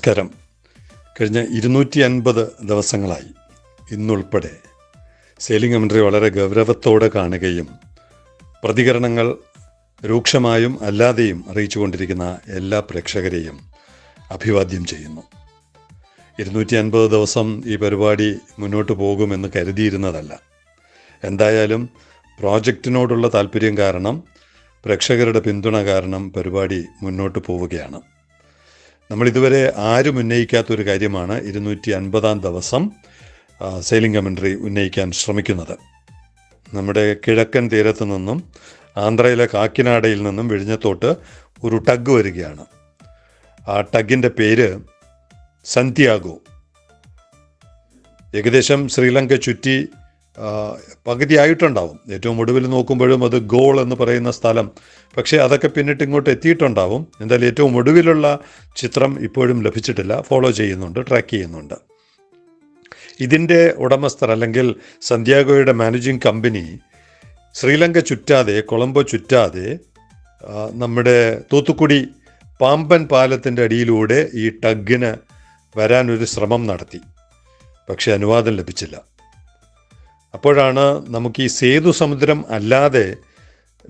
നമസ്കാരം. കഴിഞ്ഞ ഇരുന്നൂറ്റി അൻപത് ദിവസങ്ങളായി ഇന്നുൾപ്പെടെ സെയിലിംഗ് കമൻട്രി വളരെ ഗൗരവത്തോടെ കാണുകയും പ്രതികരണങ്ങൾ രൂക്ഷമായും അല്ലാതെയും അറിയിച്ചുകൊണ്ടിരിക്കുന്ന എല്ലാ പ്രേക്ഷകരെയും അഭിവാദ്യം ചെയ്യുന്നു. ഇരുന്നൂറ്റി അൻപത് ദിവസം ഈ പരിപാടി മുന്നോട്ട് പോകുമെന്ന് കരുതിയിരുന്നതല്ല. എന്തായാലും പ്രോജക്റ്റിനോടുള്ള താല്പര്യം കാരണം പ്രേക്ഷകരുടെ പിന്തുണ കാരണം പരിപാടി മുന്നോട്ട് പോവുകയാണ്. നമ്മൾ ഇതുവരെ ആരും ഉന്നയിക്കാത്തൊരു കാര്യമാണ് ഇരുന്നൂറ്റി അൻപതാം ദിവസം സെയിലിംഗ് കമൻട്രി ഉന്നയിക്കാൻ ശ്രമിക്കുന്നത്. നമ്മുടെ കിഴക്കൻ തീരത്തു നിന്നും ആന്ധ്രയിലെ കാക്കിനാടയിൽ നിന്നും വിഴിഞ്ഞത്തോട്ട് ഒരു ടഗ് വരികയാണ്. ആ ടഗിന്റെ പേര് സന്ത്യാഗോ. ഏകദേശം ശ്രീലങ്ക ചുറ്റി പകുതിയായിട്ടുണ്ടാവും. ഏറ്റവും ഒടുവിൽ നോക്കുമ്പോഴും അത് ഗോൾ എന്ന് പറയുന്ന സ്ഥലം. പക്ഷേ അതൊക്കെ പിന്നിട്ട് ഇങ്ങോട്ട് എത്തിയിട്ടുണ്ടാവും. എന്തായാലും ഏറ്റവും ഒടുവിലുള്ള ചിത്രം ഇപ്പോഴും ലഭിച്ചിട്ടില്ല. ഫോളോ ചെയ്യുന്നുണ്ട് ട്രാക്ക് ചെയ്യുന്നുണ്ട്. ഇതിന്റെ ഉടമസ്ഥർ അല്ലെങ്കിൽ സന്ത്യാഗോയുടെ മാനേജിങ് കമ്പനി ശ്രീലങ്ക ചുറ്റാതെ കൊളംബോ ചുറ്റാതെ നമ്മുടെ തൂത്തുക്കുടി പാമ്പൻ പാലത്തിന്റെ അടിയിലൂടെ ഈ ടഗിന് വരാനൊരു ശ്രമം നടത്തി. പക്ഷേ അനുവാദം ലഭിച്ചില്ല. അപ്പോഴാണ് നമുക്ക് ഈ സേതു സമുദ്രം അല്ലാതെ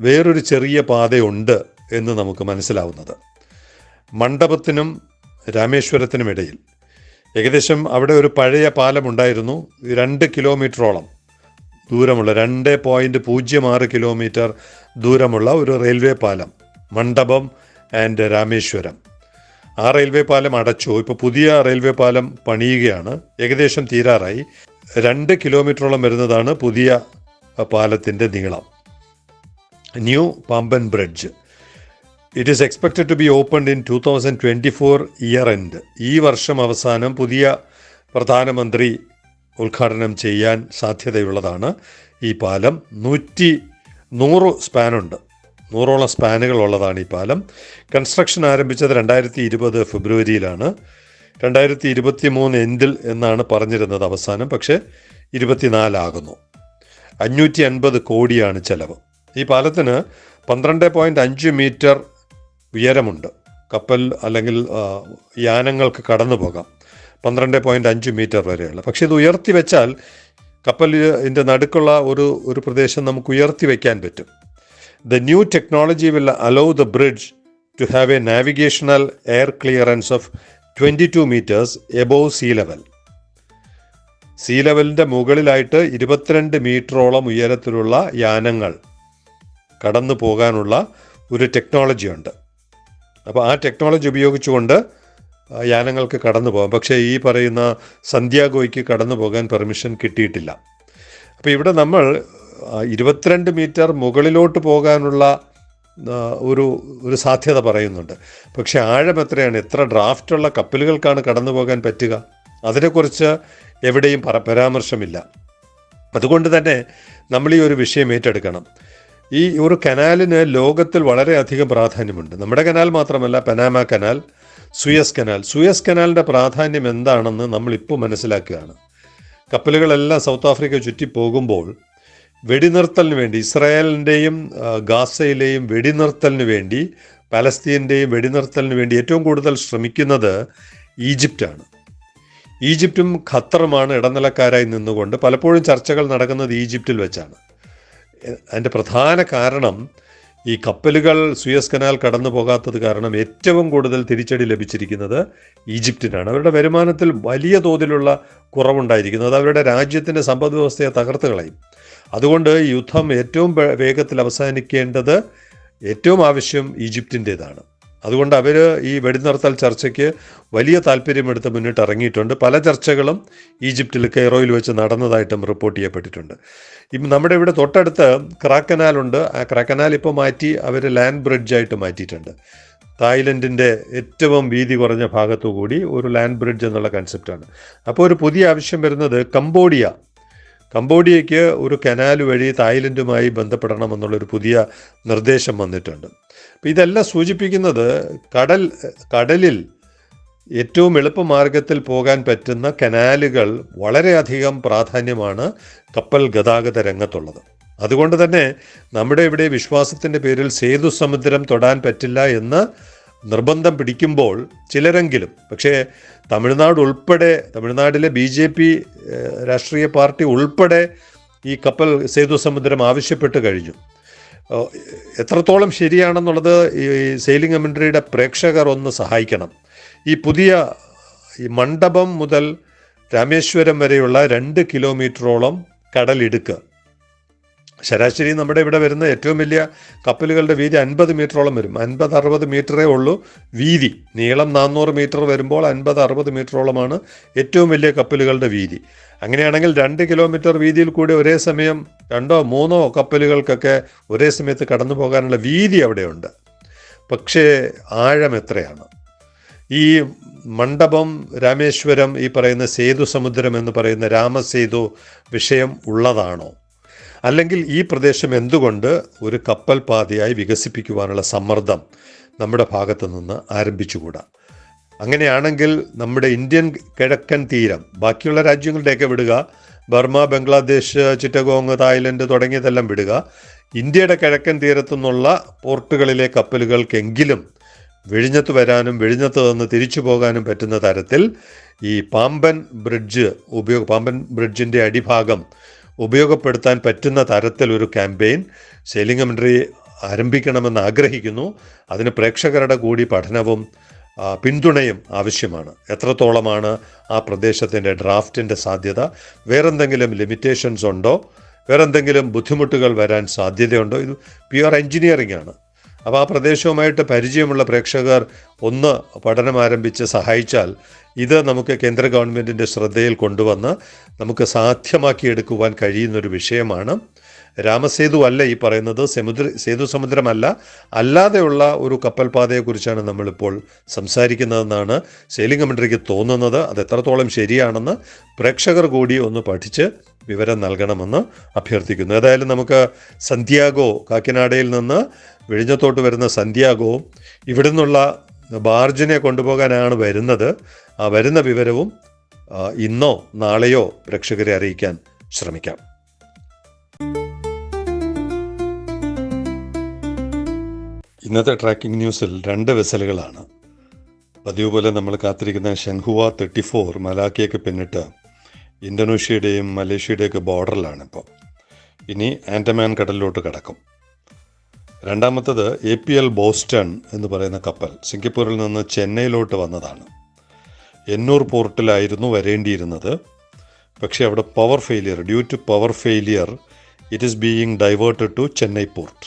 വേറൊരു ചെറിയ പാതയുണ്ട് എന്ന് നമുക്ക് മനസ്സിലാവുന്നത്. മണ്ഡപത്തിനും രാമേശ്വരത്തിനും ഇടയിൽ. ഏകദേശം അവിടെ ഒരു പഴയ പാലമുണ്ടായിരുന്നു രണ്ട് കിലോമീറ്ററോളം ദൂരമുള്ള രണ്ട് പോയിന്റ് പൂജ്യം ആറ് കിലോമീറ്റർ ദൂരമുള്ള ഒരു റെയിൽവേ പാലം മണ്ഡപം ആൻഡ് രാമേശ്വരം. ആ റെയിൽവേ പാലം അടച്ചു. ഇപ്പോൾ പുതിയ റെയിൽവേ പാലം പണിയുകയാണ്. ഏകദേശം തീരാറായി. രണ്ട് കിലോമീറ്ററോളം വരുന്നതാണ് പുതിയ പാലത്തിന്റെ നീളം. New Pamban bridge. It is expected to be opened in two thousand twenty four year end ഈ വർഷം അവസാനം പുതിയ പ്രധാനമന്ത്രി ഉദ്ഘാടനം ചെയ്യാൻ സാധ്യതയുള്ളതാണ് ഈ പാലം. നൂറ്റി നൂറ് സ്പാനുണ്ട് നൂറോളം സ്പാനുകൾ ഉള്ളതാണ് ഈ പാലം. കൺസ്ട്രക്ഷൻ ആരംഭിച്ചത് രണ്ടായിരത്തി ഇരുപത് ഫെബ്രുവരിയിലാണ് രണ്ടായിരത്തി ഇരുപത്തി മൂന്ന് എൻഡിൽ എന്നാണ് പറഞ്ഞിരുന്നത് അവസാനം പക്ഷേ ഇരുപത്തിനാലാകുന്നു. അഞ്ഞൂറ്റി അൻപത് കോടിയാണ് ചെലവ്. ഈ പാലത്തിന് പന്ത്രണ്ട് പോയിന്റ് അഞ്ച് മീറ്റർ ഉയരമുണ്ട്. കപ്പൽ അല്ലെങ്കിൽ യാനങ്ങൾക്ക് കടന്നു പോകാം പന്ത്രണ്ട് പോയിന്റ് അഞ്ച് മീറ്റർ വരെയുള്ള. പക്ഷേ ഇത് ഉയർത്തി വെച്ചാൽ കപ്പലിന്റെ നടുക്കുള്ള ഒരു ഒരു പ്രദേശം നമുക്ക് ഉയർത്തി വയ്ക്കാൻ പറ്റും. The new technology will allow the bridge to have a navigational air clearance of twenty two metres above sea level. Sea ലെവലിന്റെ മുകളിലായിട്ട് ഇരുപത്തിരണ്ട് മീറ്ററോളം ഉയരത്തിലുള്ള യാനങ്ങൾ കടന്നു പോകാനുള്ള ഒരു ടെക്നോളജിയുണ്ട് അപ്പോൾ ആ ടെക്നോളജി ഉപയോഗിച്ചുകൊണ്ട് യാനങ്ങൾക്ക് കടന്നു പോകാം. പക്ഷേ ഈ പറയുന്ന സന്ധ്യാഗോയ്ക്ക് കടന്നു പോകാൻ പെർമിഷൻ കിട്ടിയിട്ടില്ല. അപ്പോൾ ഇവിടെ നമ്മൾ ഇരുപത്തിരണ്ട് മീറ്റർ മുകളിലോട്ട് പോകാനുള്ള ഒരു ഒരു സാധ്യത പറയുന്നുണ്ട്. പക്ഷേ ആഴം എത്രയാണ്? എത്ര ഡ്രാഫ്റ്റുള്ള കപ്പലുകൾക്കാണ് കടന്നു പോകാൻ പറ്റുക? അതിനെക്കുറിച്ച് എവിടെയും പറ പരാമർശമില്ല. അതുകൊണ്ട് തന്നെ നമ്മൾ ഈ ഒരു വിഷയം ഏറ്റെടുക്കണം. ഈ ഒരു കനാലിന് ലോകത്തിൽ വളരെയധികം പ്രാധാന്യമുണ്ട്. നമ്മുടെ കനാൽ മാത്രമല്ല Panama canal Suez canal. Suez കനാലിന്റെ പ്രാധാന്യം എന്താണെന്ന് നമ്മളിപ്പോൾ മനസ്സിലാക്കുകയാണ്. കപ്പലുകളെല്ലാം സൗത്ത് ആഫ്രിക്ക ചുറ്റി പോകുമ്പോൾ വെടിനിർത്തലിന് വേണ്ടി ഇസ്രായേലിന്റെയും ഗാസയിലെയും വെടിനിർത്തലിന് വേണ്ടി പലസ്തീന്റെയും വെടിനിർത്തലിന് വേണ്ടി ഏറ്റവും കൂടുതൽ ശ്രമിക്കുന്നത് ഈജിപ്റ്റാണ്. ഈജിപ്തും ഖത്തറുമാണ് ഇടനിലക്കാരായി നിന്നുകൊണ്ട് പലപ്പോഴും ചർച്ചകൾ നടക്കുന്നത് ഈജിപ്തിൽ വെച്ചാണ്. അതിന്റെ പ്രധാന കാരണം ഈ കപ്പലുകൾ സുയസ് കനാൽ കടന്നു പോകാത്തത് കാരണം ഏറ്റവും കൂടുതൽ തിരിച്ചടി ലഭിച്ചിരിക്കുന്നത് ഈജിപ്തിനാണ് അവരുടെ വരുമാനത്തിൽ വലിയ തോതിലുള്ള കുറവുണ്ടായിരിക്കുന്നത്. അവരുടെ രാജ്യത്തിന്റെ സമ്പദ് വ്യവസ്ഥയെ തകർത്ത് അതുകൊണ്ട് യുദ്ധം ഏറ്റവും വേഗത്തിൽ അവസാനിക്കേണ്ടത് ഏറ്റവും ആവശ്യം ഈജിപ്തിന്റേതാണ്. അതുകൊണ്ട് അവർ ഈ വെടിനിർത്തൽ ചർച്ചയ്ക്ക് വലിയ താല്പര്യമെടുത്ത് മുന്നിട്ട് ഇറങ്ങിയിട്ടുണ്ട് പല ചർച്ചകളും ഈജിപ്തിൽ കെയ്റോയിൽ വെച്ച് നടന്നതായിട്ടും റിപ്പോർട്ട് ചെയ്യപ്പെട്ടിട്ടുണ്ട്. ഇപ്പം നമ്മുടെ ഇവിടെ തൊട്ടടുത്ത് ക്രാക്കനാലുണ്ട്. ആ ക്രാക്കനാൽ ഇപ്പോൾ മാറ്റി അവർ ലാൻഡ് ബ്രിഡ്ജായിട്ട് മാറ്റിയിട്ടുണ്ട്. തായ്ലൻഡിന്റെ ഏറ്റവും വീതി കുറഞ്ഞ ഭാഗത്തു കൂടി ഒരു ലാൻഡ് ബ്രിഡ്ജ് എന്നുള്ള കൺസെപ്റ്റാണ് അപ്പോൾ ഒരു പുതിയ ആവശ്യം വരുന്നത് കംബോഡിയ കംബോഡിയയ്ക്ക് ഒരു കനാൽ വഴി തായ്ലൻഡുമായി ബന്ധപ്പെടണമെന്നുള്ളൊരു പുതിയ നിർദ്ദേശം വന്നിട്ടുണ്ട്. അപ്പോൾ ഇതെല്ലാം സൂചിപ്പിക്കുന്നത് കടൽ കടലിൽ ഏറ്റവും എളുപ്പമാർഗത്തിൽ പോകാൻ പറ്റുന്ന കനാലുകൾ വളരെയധികം പ്രാധാന്യമാണ് കപ്പൽ ഗതാഗത രംഗത്തുള്ളത്. അതുകൊണ്ട് തന്നെ നമ്മുടെ ഇവിടെ വിശ്വാസത്തിന്റെ പേരിൽ സേതു സമുദ്രം തൊടാൻ പറ്റില്ല എന്ന് നിർബന്ധം പിടിക്കുമ്പോൾ ചിലരെങ്കിലും പക്ഷേ തമിഴ്നാട് ഉൾപ്പെടെ തമിഴ്നാട്ടിലെ ബി ജെ പി രാഷ്ട്രീയ പാർട്ടി ഉൾപ്പെടെ ഈ കപ്പൽ സേതു സമുദ്രം ആവശ്യപ്പെട്ട് കഴിഞ്ഞു. എത്രത്തോളം ശരിയാണെന്നുള്ളത് ഈ സെയിലിംഗ് കമൻട്രിയുടെ പ്രേക്ഷകർ ഒന്ന് സഹായിക്കണം. ഈ പുതിയ ഈ മണ്ഡപം മുതൽ രാമേശ്വരം വരെയുള്ള രണ്ട് കിലോമീറ്ററോളം കടലിടുക്ക് ശരാശരി നമ്മുടെ ഇവിടെ വരുന്ന ഏറ്റവും വലിയ കപ്പലുകളുടെ വീതി അൻപത് മീറ്ററോളം വരും. അൻപത് അറുപത് മീറ്ററേ ഉള്ളൂ വീതി. നീളം നാനൂറ് മീറ്റർ വരുമ്പോൾ അൻപത് അറുപത് മീറ്ററോളമാണ് ഏറ്റവും വലിയ കപ്പലുകളുടെ വീതി. അങ്ങനെയാണെങ്കിൽ രണ്ട് കിലോമീറ്റർ വീതിയിൽ കൂടി ഒരേ സമയം രണ്ടോ മൂന്നോ കപ്പലുകൾക്കൊക്കെ ഒരേ സമയത്ത് കടന്നു പോകാനുള്ള വീതി അവിടെയുണ്ട്. പക്ഷേ ആഴം എത്രയാണ്? ഈ മണ്ഡപം രാമേശ്വരം ഈ പറയുന്ന സേതു സമുദ്രം എന്ന് പറയുന്ന രാമസേതു വിഷയം ഉള്ളതാണോ? അല്ലെങ്കിൽ ഈ പ്രദേശം എന്തുകൊണ്ട് ഒരു കപ്പൽ പാതയായി വികസിപ്പിക്കുവാനുള്ള സമ്മർദ്ദം നമ്മുടെ ഭാഗത്തു നിന്ന് ആരംഭിച്ചുകൂടാ? അങ്ങനെയാണെങ്കിൽ നമ്മുടെ ഇന്ത്യൻ കിഴക്കൻ തീരം ബാക്കിയുള്ള രാജ്യങ്ങളുടെയൊക്കെ വിടുക ബർമ ബംഗ്ലാദേശ് ചിറ്റഗോങ് തായ്ലൻഡ് തുടങ്ങിയതെല്ലാം വിടുക ഇന്ത്യയുടെ കിഴക്കൻ തീരത്തു നിന്നുള്ള പോർട്ടുകളിലെ കപ്പലുകൾക്കെങ്കിലും വിഴിഞ്ഞത്ത് വരാനും വിഴിഞ്ഞത്ത് നിന്ന് തിരിച്ചു പോകാനും പറ്റുന്ന തരത്തിൽ ഈ പാമ്പൻ ബ്രിഡ്ജ് ഉപയോഗ പാമ്പൻ ബ്രിഡ്ജിന്റെ അടിഭാഗം ഉപയോഗപ്പെടുത്താൻ പറ്റുന്ന തരത്തിലൊരു ക്യാമ്പയിൻ സെയിലിംഗ് കമൻട്രി ആരംഭിക്കണമെന്ന് ആഗ്രഹിക്കുന്നു. അതിന് പ്രേക്ഷകരുടെ കൂടി പഠനവും പിന്തുണയും ആവശ്യമാണ്. എത്രത്തോളമാണ് ആ പ്രദേശത്തിന്റെ ഡ്രാഫ്റ്റിന്റെ സാധ്യത? വേറെന്തെങ്കിലും ലിമിറ്റേഷൻസ് ഉണ്ടോ? വേറെന്തെങ്കിലും ബുദ്ധിമുട്ടുകൾ വരാൻ സാധ്യതയുണ്ടോ? ഇത് പ്യുവർ എൻജിനീയറിംഗ് ആണ്. അപ്പോൾ ആ പ്രദേശവുമായിട്ട് പരിചയമുള്ള പ്രേക്ഷകർ ഒന്ന് പഠനം ആരംഭിച്ച് സഹായിച്ചാൽ ഇത് നമുക്ക് കേന്ദ്ര ഗവൺമെന്റിന്റെ ശ്രദ്ധയിൽ കൊണ്ടുവന്ന് നമുക്ക് സാധ്യമാക്കിയെടുക്കുവാൻ കഴിയുന്നൊരു വിഷയമാണ്. രാമസേതു അല്ല ഈ പറയുന്നത്. സമുദ്ര സേതു സമുദ്രമല്ല. അല്ലാതെയുള്ള ഒരു കപ്പൽപാതയെക്കുറിച്ചാണ് നമ്മളിപ്പോൾ സംസാരിക്കുന്നതെന്നാണ് സെയിലിംഗ് കമൻട്രിക്ക് തോന്നുന്നത്. അത് എത്രത്തോളം ശരിയാണെന്ന് പ്രേക്ഷകർ കൂടി ഒന്ന് പഠിച്ച് വിവരം നൽകണമെന്ന് അഭ്യർത്ഥിക്കുന്നു. ഏതായാലും നമുക്ക് സന്ത്യാഗോ കാക്കിനാടയിൽ നിന്ന് വിഴിഞ്ഞത്തോട്ട് വരുന്ന സന്ത്യാഗോ ഇവിടെ നിന്നുള്ള ബാർജിനെ കൊണ്ടുപോകാനാണ് വരുന്നത്. ആ വരുന്ന വിവരവും ഇന്നോ നാളെയോ പ്രേക്ഷകരെ അറിയിക്കാൻ ശ്രമിക്കാം. ഇന്നത്തെ ട്രാക്കിംഗ് ന്യൂസിൽ രണ്ട് വെസലുകളാണ്. പതിവ് പോലെ നമ്മൾ കാത്തിരിക്കുന്ന ഷെൻഹുവ തേർട്ടി ഫോർ മലാക്കിയൊക്കെ പിന്നിട്ട് ഇന്തോനേഷ്യയുടെയും മലേഷ്യയുടെയൊക്കെ ബോർഡറിലാണ് ഇപ്പോൾ ഇനി ആൻഡമാൻ കടലിലോട്ട് കടക്കും. രണ്ടാമത്തത് എ പി എൽ ബോസ്റ്റൺ എന്ന് പറയുന്ന കപ്പൽ സിംഗപ്പൂരിൽ നിന്ന് ചെന്നൈയിലോട്ട് വന്നതാണ്. എന്നൂർ പോർട്ടിലായിരുന്നു വരേണ്ടിയിരുന്നത്. പക്ഷേ അവിടെ power failure due to power failure it is being diverted to Chennai port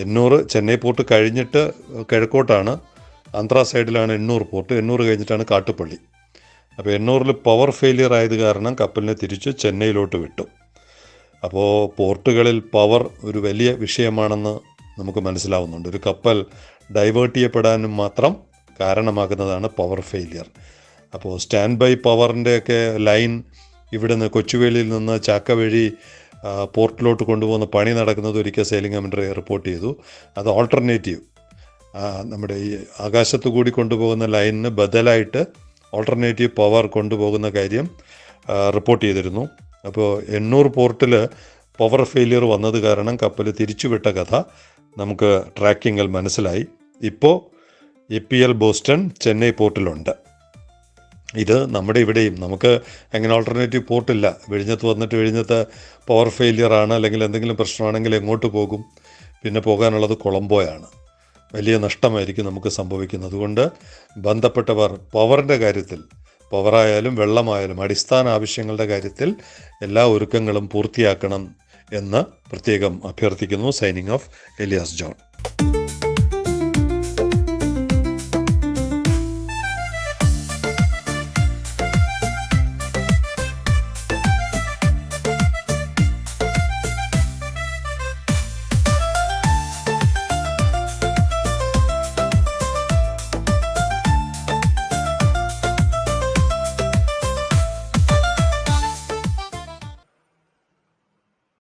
Ennore Chennai port കഴിഞ്ഞിട്ട് കിഴക്കോട്ടാണ് ആന്ധ്ര സൈഡിലാണ് എണ്ണൂർ പോർട്ട് എണ്ണൂർ കഴിഞ്ഞിട്ടാണ് കാട്ടുപള്ളി. അപ്പോൾ എണ്ണൂറിൽ പവർ ഫെയിലിയർ ആയത് കാരണം കപ്പലിനെ തിരിച്ച് ചെന്നൈയിലോട്ട് വിട്ടു. അപ്പോൾ പോർട്ടുകളിൽ പവർ ഒരു വലിയ വിഷയമാണെന്ന് നമുക്ക് മനസ്സിലാവുന്നുണ്ട്. ഒരു കപ്പൽ ഡൈവേർട്ട് ചെയ്യപ്പെടാനും മാത്രം കാരണമാകുന്നതാണ് പവർ ഫെയിലിയർ അപ്പോൾ സ്റ്റാൻഡ് ബൈ പവറിന്റെയൊക്കെ ലൈൻ ഇവിടുന്ന് കൊച്ചുവേളിയിൽ നിന്ന് ചാക്ക വഴി പോർട്ടിലോട്ട് കൊണ്ടുപോകുന്ന പണി നടക്കുന്നത് ഒരിക്കൽ സെയിലിംഗ് കമൻട്രി റിപ്പോർട്ട് ചെയ്തു. അത് ഓൾട്ടർനേറ്റീവ് നമ്മുടെ ഈ ആകാശത്തു കൂടി കൊണ്ടുപോകുന്ന ലൈനിന് ബദലായിട്ട് ഓൾട്ടർനേറ്റീവ് പവർ കൊണ്ടുപോകുന്ന കാര്യം റിപ്പോർട്ട് ചെയ്തിരുന്നു. അപ്പോൾ എണ്ണൂർ പോർട്ടിൽ പവർ ഫെയിലിയർ വന്നത് കാരണം കപ്പൽ തിരിച്ചുവിട്ട കഥ നമുക്ക് ട്രാക്കിങ്ങിൽ മനസ്സിലായി. ഇപ്പോൾ A P L Boston Chennai പോർട്ടിലുണ്ട്. ഇത് നമ്മുടെ ഇവിടെയും. നമുക്ക് എങ്ങനെ ഓൾട്ടർനേറ്റീവ് പോർട്ടില്ല വിഴിഞ്ഞത്ത് വന്നിട്ട് വിഴിഞ്ഞത്ത് പവർ ഫെയിലിയർ ആണ് അല്ലെങ്കിൽ എന്തെങ്കിലും പ്രശ്നമാണെങ്കിൽ എങ്ങോട്ട് പോകും? പിന്നെ പോകാനുള്ളത് കൊളംബോയാണ്. വലിയ നഷ്ടമായിരിക്കും നമുക്ക് സംഭവിക്കുന്നത്. അതുകൊണ്ട് ബന്ധപ്പെട്ടവർ പവറിന്റെ കാര്യത്തിൽ പവറായാലും വെള്ളമായാലും അടിസ്ഥാന ആവശ്യങ്ങളുടെ കാര്യത്തിൽ എല്ലാ ഒരുക്കങ്ങളും പൂർത്തിയാക്കണം എന്ന് പ്രത്യേകം അഭ്യർത്ഥിക്കുന്നു. Signing off Elias John